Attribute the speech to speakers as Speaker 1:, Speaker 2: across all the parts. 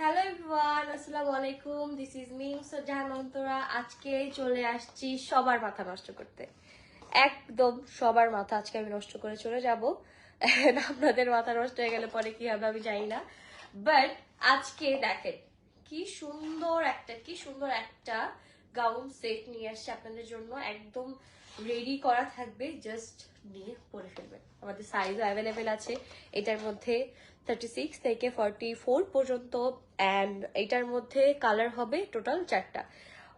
Speaker 1: আসসালামু আলাইকুম this is Mim Jahan Antara আজকে চলে আসছি সবার মাথা নষ্ট করতে। একদম সবার মাথা আজকে আমি নষ্ট করে চলে যাব। আপনাদের মাথা নষ্ট হয়ে গেলে পরে কি হবে আমি জানি না। বাট আজকে দেখেন, কি সুন্দর একটা, কি সুন্দর একটা গাউন সেট নিয়ে আসছে আপনাদের জন্য। একদম রেডি করা থাকবে জাস্ট নিয়ে পরে ফেলবেন। আমাদের সাইজও অ্যাভেলেবেল আছে, এটার মধ্যে থার্টি সিক্স থেকে ফর্টি ফোর পর্যন্ত অ্যান্ড এটার মধ্যে কালার হবে টোটাল চারটা।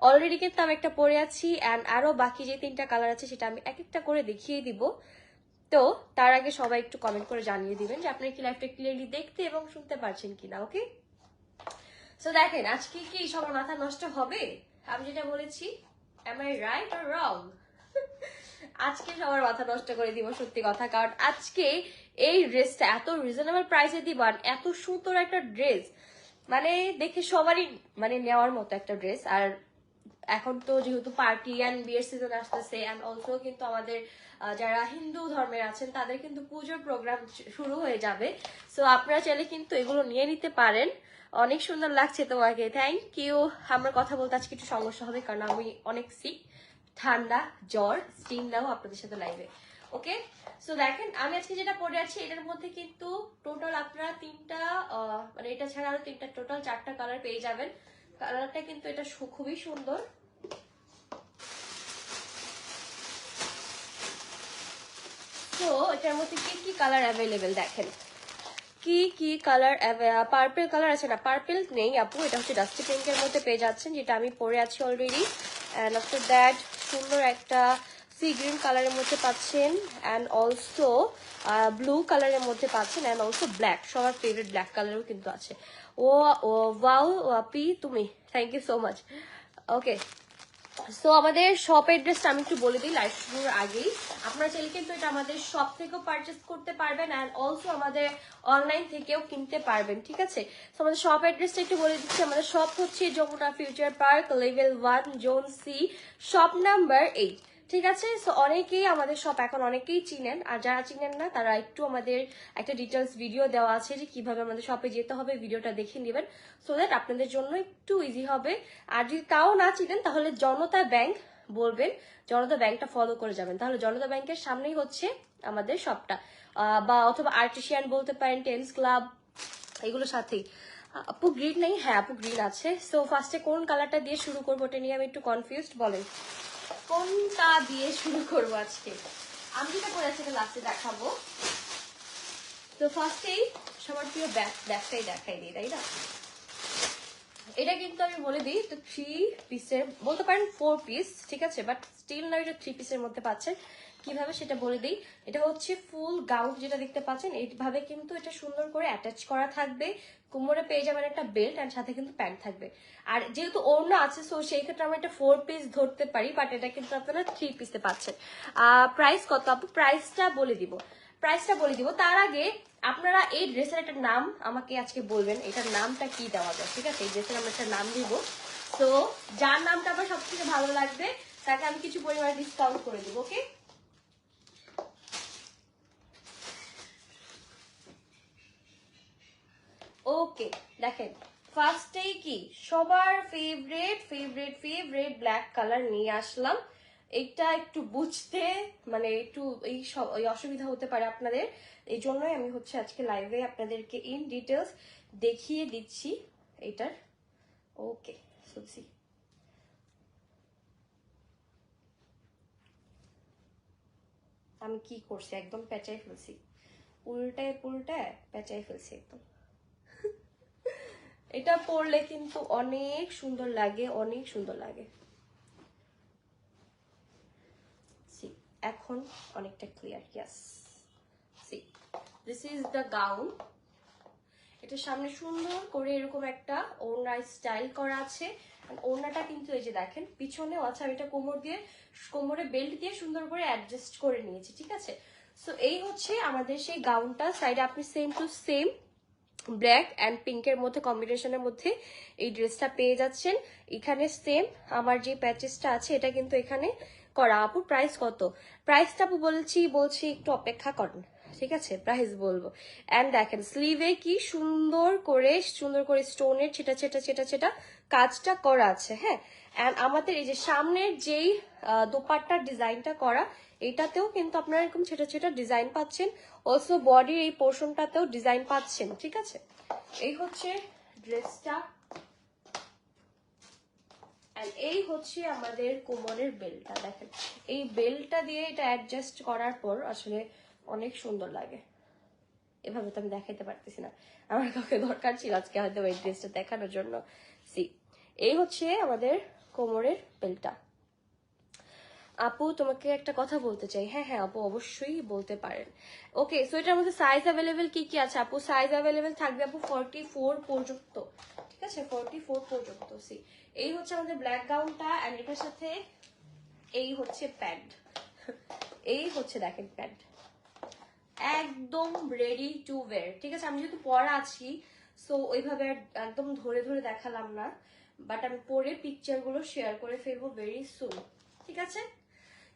Speaker 1: অলরেডি কিন্তু আমি একটা পরে আছি অ্যান্ড আরও বাকি যে তিনটা কালার আছে সেটা আমি এক একটা করে দেখিয়ে দিব। তো, তার আগে সবাই একটু কমেন্ট করে জানিয়ে দিবেন যে আপনি কি লাইফটা ক্লিয়ারলি দেখতে এবং শুনতে পারছেন কিনা ওকে সো দেখেন, আজকে কি সবার মাথা নষ্ট হবে? আমি যেটা বলেছি am I right or wrong আজকে সবার মাথা নষ্ট করে দিব, সত্যি কথা, কারণ আজকে এই ড্রেসটা এত রিজনেবল প্রাইসে দিব আর এত সুন্দর একটা ড্রেস। মানে দেখে সবারই মানে নেওয়ার মতো একটা ড্রেস। আর এখন তো যেহেতু পার্টি অ্যান্ড বিয়ের সিজন আসতেছে অ্যান্ড অলসো কিন্তু আমাদের যারা হিন্দু ধর্মের আছেন, তাদের কিন্তু পুজোর প্রোগ্রাম শুরু হয়ে যাবে। সো আপনারা চাইলে কিন্তু এগুলো নিয়ে নিতে পারেন। অনেক সুন্দর লাগছে তোমাকে। থ্যাংক ইউ আমার কথা বলতে আজকে একটু সমস্যা হবে, কারণ আমি অনেক সিক ঠান্ডা, জ্বর স্টিম দাও আপনাদের সাথে লাইভে ওকে সো দেখেন, আমি আজকে যেটা পরে আছি, এটার মধ্যে কিন্তু টোটাল আপনারা তিনটা মানে এটা ছাড়া আরও তিনটা টোটাল চারটা কালার পেয়ে যাবেন। কালারটা কিন্তু এটা খুবই সুন্দর। তো এটার মধ্যে কি কি কালার অ্যাভেলেবেল দেখেন? কি কি কালার পার্পেল কালার আছে না? পার্পেল নেই আপু, এটা হচ্ছে ডাস্টি পিঙ্কের মধ্যে পেয়ে যাচ্ছেন, যেটা আমি পরে আছি অলরেডি অ্যান্ড আফটার দ্যাট সুন্দর একটা সি গ্রিন কালারের মধ্যে পাচ্ছেন অ্যান্ড অলসো ব্লু কালারের মধ্যে পাচ্ছেন অ্যান্ড অলসো ব্ল্যাক সবার ফেভারিট ব্ল্যাক কালারও কিন্তু আছে। ও ওয়াও পি, তুমি। Thank you so much okay so আমাদের শপ অ্যাড্রেসটা আমি একটু বলে দিই লাইভ শুরুর আগেই। আপনারা চাইলে কিন্তু এটা আমাদের শপ থেকেও পারচেস করতে পারবেন অ্যান্ড অলসো আমাদের অনলাইন থেকেও কিনতে পারবেন, ঠিক আছে? সো আমাদের শপ অ্যাড্রেসটা একটু বলে দিচ্ছি। আমাদের শপ হচ্ছে Jamuna Future Park level one zone C shop number eight ঠিক আছে সো অনেকেই আমাদের শপ এখন অনেকেই চিনেন, আর যারা চিনেন না, তারা একটু আমাদের একটা ডিটেলস ভিডিও দেওয়া আছে যে কীভাবে আমাদের শপে যেতে হবে ভিডিওটা দেখে নেবেন সো দ্যাট আপনাদের জন্য একটু ইজি হবে। আর যদি তাও না চিনেন, তাহলে জনতা ব্যাংক বলবেন, জনতা ব্যাংকটা ফলো করে যাবেন। তাহলে জনতা ব্যাংকের সামনেই হচ্ছে আমাদের শপটা বা অথবা আর্টিশিয়ান বলতে পারেন টেন্স ক্লাব এগুলোর সাথেই। আপু গ্রিন নেই? হ্যাঁ আপু গ্রিন আছে। সো ফার্স্টে কোন কালারটা দিয়ে শুরু করব, ওটা নিয়ে আমি একটু কনফিউজড বলেন। কোনটা দিয়ে শুরু করব আজকে? আমি যেটা করে আছি লাস্টে দেখাবো। তো ফার্স্টেই সবার প্রিয় ব্যাক ব্যাকটাই দেখাই দিই, তাই না? এটা কিন্তু আমি বলে দিই তো থ্রি পিসের বলতে পারেন ফোর পিস ঠিক আছে? বাট স্টিল না, এটা থ্রি পিসের মধ্যে পাচ্ছেন। কীভাবে সেটা বলে দিই? এটা হচ্ছে ফুল গাউন যেটা দেখতে পাচ্ছেন। এইভাবে কিন্তু এটা সুন্দর করে অ্যাটাচ করা থাকবে। কোমরে পেয়ে যাবেন একটা বেল্ট আর সাথে কিন্তু প্যান্ট থাকবে। আর যেহেতু ওড়না আছে সো সেই ক্ষেত্রে আমরা একটা ফোর পিস ধরতে পারি বাট এটা কিন্তু আপনারা থ্রি পিসে পাচ্ছেন। প্রাইস কত আপু? প্রাইসটা বলে দিব। প্রাইসটা বলে দিব। তার আগে আপনারা এই ড্রেসের একটা নাম আমাকে আজকে বলবেন। এটার নামটা কি দেওয়া যায়? ঠিক আছে? এই ড্রেসের আমরা একটা নাম দিব। তো যার নামটা আমার সব থেকে ভালো লাগবে, তাকে আমি কিছু পরিমাণে ডিসকাউন্ট করে দেবো ওকে ওকে দেখেন ফার্স্টেই কি? সবার favourite favourite favourite black colour নিয়ে আসলাম। এটা একটু বুঝতে মানে একটু এই এই অসুবিধা হতে পারে আপনাদের। এই জন্যই আমি হচ্ছে আজকে লাইভে আপনাদেরকে ইন ডিটেলস দেখিয়ে দিচ্ছি এটার। ওকে সুসি আমি কি করছি? একদম পেঁচাই ফেলছি। উল্টায় পুল্টায় পেঁচাই ফেলছি একদম। এটা পরলে কিন্তু অনেক সুন্দর লাগে, অনেক সুন্দর লাগে। এখন অনেকটা clear yes this is the gown এটা সামনে সুন্দর করে এরকম একটা ওড়না স্টাইল করা আছে। আর ওড়নাটা কিন্তু এই যে দেখেন পিছনেও আছে আমি এটা কোমর দিয়ে, কোমরে বেল্ট দিয়ে সুন্দর করে অ্যাডজাস্ট করে নিয়েছি, ঠিক আছে? সো এই হচ্ছে আমাদের সেই গাউনটা সাইডে আপনি same to same black and পিঙ্কের মধ্যে কম্বিনেশনের মধ্যে এই ড্রেসটা পেয়ে যাচ্ছেন। এখানে সেম আমার যে প্যাচেসটা আছে, এটা কিন্তু এখানে করা। আপু প্রাইস কত? প্রাইসটা আপু বলছি বলছি একটু অপেক্ষা করেন। ঠিক আছে? প্রাইস বলব। অ্যান্ড দেখেন স্লিভে কি সুন্দর করে সুন্দর করে স্টোনের ছেটা ছেটা ছেটা ছেটা কাজটা করা আছে হ্যাঁ? অ্যান্ড আমাদের এই যে সামনের যেই দোপাট্টার ডিজাইনটা করা এটাতেও কিন্তু আপনারা এরকম ছেটা ছেটা ডিজাইন পাচ্ছেন। অলসো বডির এই পোর্শনটাতেও ডিজাইন পাচ্ছেন, ঠিক আছে? এই হচ্ছে ড্রেসটা এই হচ্ছে আমাদের কোমরের বেলটা, দেখেন। এই বেলটা দিয়ে এটা অ্যাডজাস্ট করার পর আসলে অনেক সুন্দর লাগে। এভাবে তো আমি দেখাইতে পারতেছি না। আমার কাউকে দরকার ছিল আজকে হয়তো এই ড্রেসটা দেখানোর জন্য। সি এই হচ্ছে আমাদের কোমরের বেলটা। আপু, তোমাকে একটা কথা বলতে চাই। হ্যাঁ হ্যাঁ আপু, অবশ্যই বলতে পারেন। ওকে সো এটার মধ্যে সাইজ অ্যাভেলেবেল কি কি আছে? আপু সাইজ অ্যাভেলেবেল থাকবে আপু ফর্টি ফোর পর্যন্ত। ঠিক আছে? ফর্টি ফোর পর্যন্ত সি এই হচ্ছে আমাদের ব্ল্যাক গাউনটা অ্যান্ড এটার সাথে এই হচ্ছে প্যান্ট এই হচ্ছে দেখেন প্যান্ট একদম রেডি টু ওয়্যার ঠিক আছে? আমি যেহেতু পরা আছি সো ওইভাবে একদম ধরে ধরে দেখালাম না। বাট আমি পরে পিকচারগুলো শেয়ার করে ফেলব ভেরি সুন ঠিক আছে?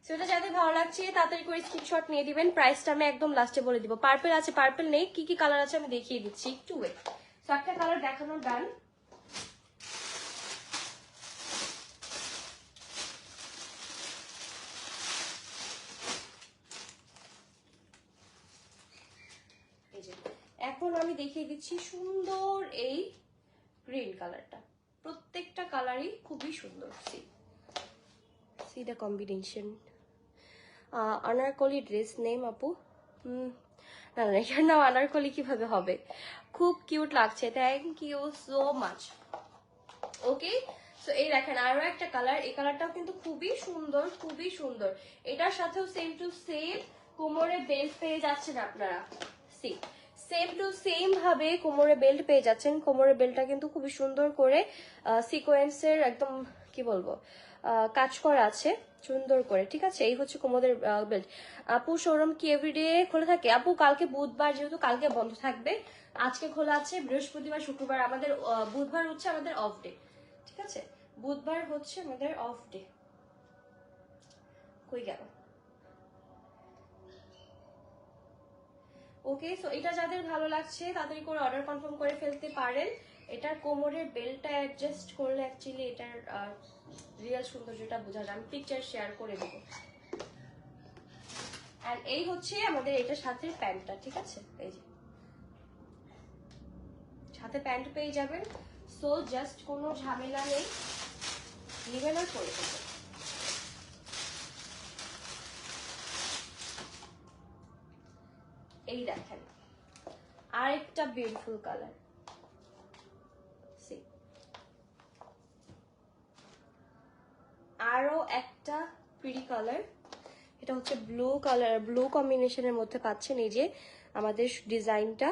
Speaker 1: সেটা যাদের ভালো লাগছে তাড়াতাড়ি করে স্ক্রিনশট নিয়ে দিবেন। প্রাইসটা আমি একদম লাস্টে বলে দিব। পার্পেল আছে পার্পেল নেই। কি কি কালার আছে আমি দেখিয়ে দিচ্ছি। একটু ওয়েট সো একটা কালার দেখানোর ডান এখন আমি দেখিয়ে দিচ্ছি সুন্দর এই গ্রিন কালারটা প্রত্যেকটা কালারই খুবই সুন্দর C C combination Anarkali dress name আপু? না না এটার নাম আনারকলি কীভাবে হবে? খুব কিউট লাগছে thank you so much okay so এই দেখেন, আরও একটা কালার এই কালারটাও কিন্তু খুবই সুন্দর খুবই সুন্দর। এটার সাথেও সেম টু সেম কোমরে বেল্ট পেয়ে যাচ্ছেন আপনারা। সি সেম টু সেম ভাবে কোমরে বেল্ট পেয়ে যাচ্ছেন। কোমরে বেল্টটা কিন্তু খুবই সুন্দর করে সিকোয়েন্সের একদম, কি বলব? কাজ করা আছে, সুন্দর করে, ঠিক আছে? এই হচ্ছে কোমরের বেল্ট আপু শোরুম কি এভরিডে খোলা থাকে? আপু, কালকে বুধবার যেহেতু কালকে বন্ধ থাকবে, আজকে খোলা আছে, বৃহস্পতিবার, শুক্রবার, আমাদের বুধবার হচ্ছে আমাদের অফ ডে ঠিক আছে? বুধবার হচ্ছে আমাদের অফ ডে কই গেল? ওকে সো এটা যাদের ভালো লাগছে তাড়াতাড়ি করে অর্ডার কনফার্ম করে ফেলতে পারেন। এটার কোমরের বেলটা অ্যাডজাস্ট করলে অ্যাকচুয়ালি এটার রিয়েল সৌন্দর্যটা বোঝা যায় আমি পিকচার শেয়ার করে দেবো। আর এই হচ্ছে আমাদের এটার সাথে প্যান্টটা ঠিক আছে? এই যে। সাথে প্যান্ট পেয়ে যাবেন। সো জাস্ট কোনো ঝামেলা নেই। নেবেন আর করে দেবেন এই দেখেন। আরেকটা বিউটিফুল কালার আরও একটা প্রিটি কালার এটা হচ্ছে ব্লু কালার ব্লু কম্বিনেশনের মধ্যে পাচ্ছেন এই যে আমাদের ডিজাইনটা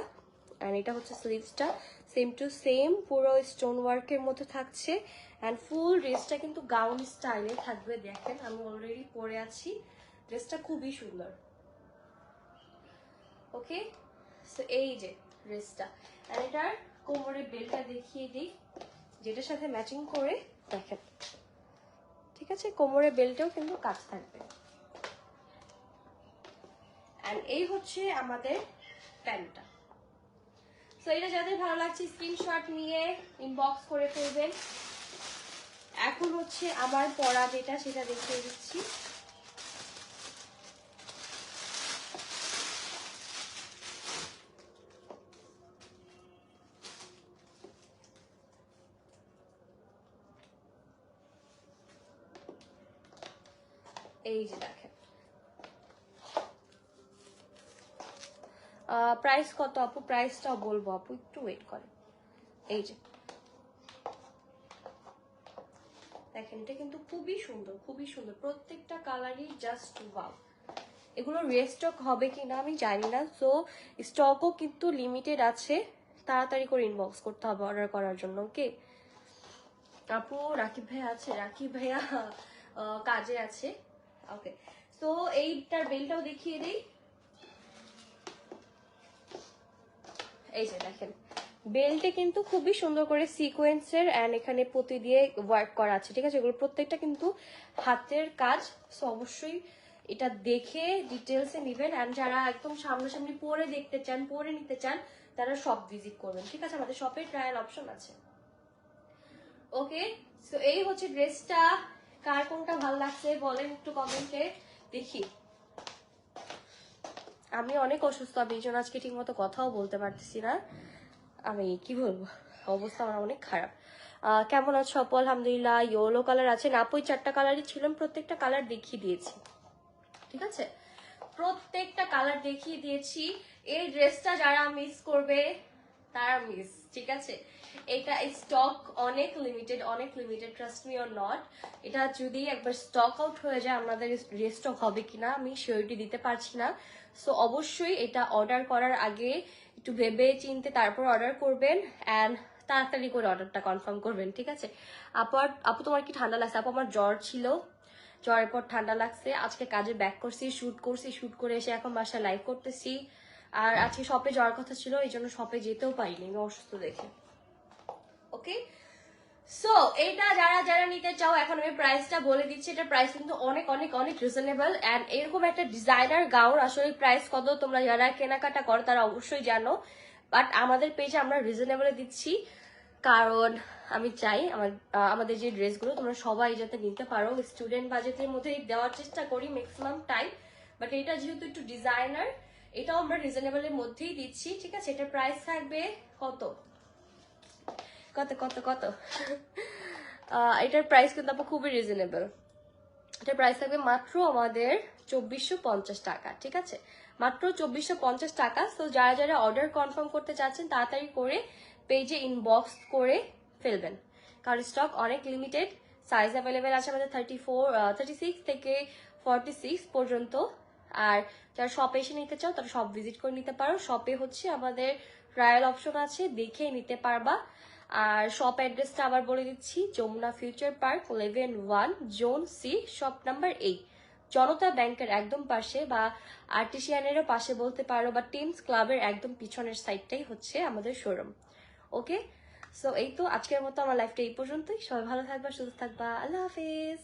Speaker 1: অ্যান্ড এটা হচ্ছে স্লিভসটা সেম টু সেম পুরো স্টোন ওয়ার্কের মধ্যে থাকছে। অ্যান্ড ফুল ড্রেসটা কিন্তু গাউন স্টাইলে থাকবে, দেখেন। আমি অলরেডি পরে আছি। ড্রেসটা খুবই সুন্দর। ওকে সো এই যে ড্রেসটা আর এটার কোমরের বেলটা দেখিয়ে দিই, যেটার সাথে ম্যাচিং করে, দেখেন। ঠিক আছে, কোমরের বেল্টেও কিন্তু কাজ থাকবে। এই হচ্ছে আমাদের প্যান্টটা। সো এটা যাদের ভালো লাগছে স্ক্রিনশট নিয়ে ইনবক্স করে ফেলবেন। এখন হচ্ছে আমার পড়া যেটা, সেটা দেখিয়ে দিচ্ছি এই যে দেখেন প্রাইস কত আপু? প্রাইসটাও বলব আপু, একটু ওয়েট করেন। এই যে। দেখেন, এটা কিন্তু খুবই সুন্দর খুবই সুন্দর। প্রত্যেকটা কালারই জাস্ট ওয়াও এগুলো রেস্টক হবে কি না আমি জানি না সো স্টকও কিন্তু লিমিটেড আছে। তাড়াতাড়ি করে ইনবক্স করতে হবে অর্ডার করার জন্য ওকে আপু, রাকিব ভাইয়া আছে, রাকিব ভাইয়া কাজে আছে। ওকে তো এইটার বেলটাও দেখিয়ে দিই। এই যে দেখেন, বেল্টে কিন্তু খুবই সুন্দর করে সিকোয়েন্সের অ্যান্ড এখানে পুঁতি দিয়ে ওয়ার্ক করা আছে, ঠিক আছে? এগুলো প্রত্যেকটা কিন্তু হাতের কাজ সো অবশ্যই এটা দেখে ডিটেলসে নেবেন। অ্যান্ড যারা একদম সামনাসামনি পরে দেখতে চান, পরে নিতে চান, তারা সব ভিজিট করবেন, ঠিক আছে? আমাদের শপে ট্রায়াল অপশন আছে। ওকে সো এই হচ্ছে ড্রেসটা কার কোনটা ভালো লাগছে বলেন একটু কমেন্টে দেখি। আমি অনেক অসুস্থ, আমি এই জন্য আজকে ঠিক মতো কথাও বলতে পারতেছি না। আমি কি বলব? অবস্থা আমার অনেক খারাপ। কেমন আছো অপল আলহামদুলিল্লাহ, ইয়েলো কালার আছে। না ওই চারটা কালারই ছিলাম প্রত্যেকটা কালার দেখিয়ে দিয়েছি। ঠিক আছে? প্রত্যেকটা কালার দেখিয়ে দিয়েছি। এই ড্রেসটা যারা মিস করবে তারা মিস, ঠিক আছে? এটা স্টক অনেক লিমিটেড অনেক limited trust me or not এটা যদি একবার স্টক আউট হয়ে যায়, আমাদের রেস্টক হবে কিনা, আমি শিওরিটি দিতে পারছি না। সো অবশ্যই এটা অর্ডার করার আগে একটু ভেবে চিনতে তারপর অর্ডার করবেন অ্যান্ড তাড়াতাড়ি করে অর্ডারটা কনফার্ম করবেন, ঠিক আছে? আপু আপু তোমার কি ঠান্ডা লাগছে? আপু, আমার জ্বর ছিল। জ্বরের পর ঠান্ডা লাগছে। আজকে কাজে ব্যাক করছি শ্যুট করছি শ্যুট করে এসে এখন বাসায় লাইভ করতেছি। আর আজকে শপে যাওয়ার কথা ছিল, এই জন্য শপে যেতেও পারিনি, আমি অসুস্থ দেখে। ওকে? সো এটা যারা যারা নিতে চাও, এখন আমি প্রাইসটা বলে দিচ্ছি। এটা প্রাইস কিন্তু অনেক অনেক অনেক রিজনেবল অ্যান্ড এরকম একটা ডিজাইনার গাউন আসলে প্রাইস কত তোমরা যারা কেনাকাটা করো, তারা অবশ্যই জানো। বাট আমাদের পেজে আমরা রিজনেবলে দিচ্ছি। কারণ আমি চাই আমার আমাদের যে ড্রেসগুলো, তোমরা সবাই যাতে নিতে পারো। স্টুডেন্ট বাজেটের মধ্যেই দেওয়ার চেষ্টা করি ম্যাক্সিমাম টাইম বাট এটা যেহেতু একটু ডিজাইনার এটাও আমরা রিজনেবলের মধ্যেই দিচ্ছি, ঠিক আছে? এটার প্রাইস থাকবে কত? কত কত কত? এটার প্রাইস কিন্তু আপু খুবই রিজনেবল এটার প্রাইস থাকবে মাত্র আমাদের চব্বিশশো পঞ্চাশ টাকা, ঠিক আছে? মাত্র চব্বিশশো পঞ্চাশ টাকা তো যারা যারা অর্ডার কনফার্ম করতে চাচ্ছেন, তাড়াতাড়ি করে পেজে ইনবক্স করে ফেলবেন। কারণ স্টক অনেক লিমিটেড সাইজ অ্যাভেলেবেল আছে আমাদের থার্টি ফোর থার্টি সিক্স থেকে ফর্টি সিক্স পর্যন্ত। আর যারা শপে এসে নিতে চাও, তারা শপ ভিজিট করে নিতে পারো। শপে হচ্ছে আমাদের ট্রায়াল অপশন আছে, দেখে নিতে পারবা। আর শপ অ্যাড্রেসটা আবার বলে দিচ্ছি, Jamuna Future Park level one zone C shop number eight Janata ব্যাংকের একদম পাশে বা আর্টিসিয়ানেরও পাশে বলতে পারো বা টিমস ক্লাবের একদম পিছনের সাইডটাই হচ্ছে আমাদের শোরুম ওকে সো এই তো আজকের মতো আমার লাইফটা এই পর্যন্তই। সবাই ভালো থাকবা, সুস্থ থাকবা। আল্লাহ হাফিজ!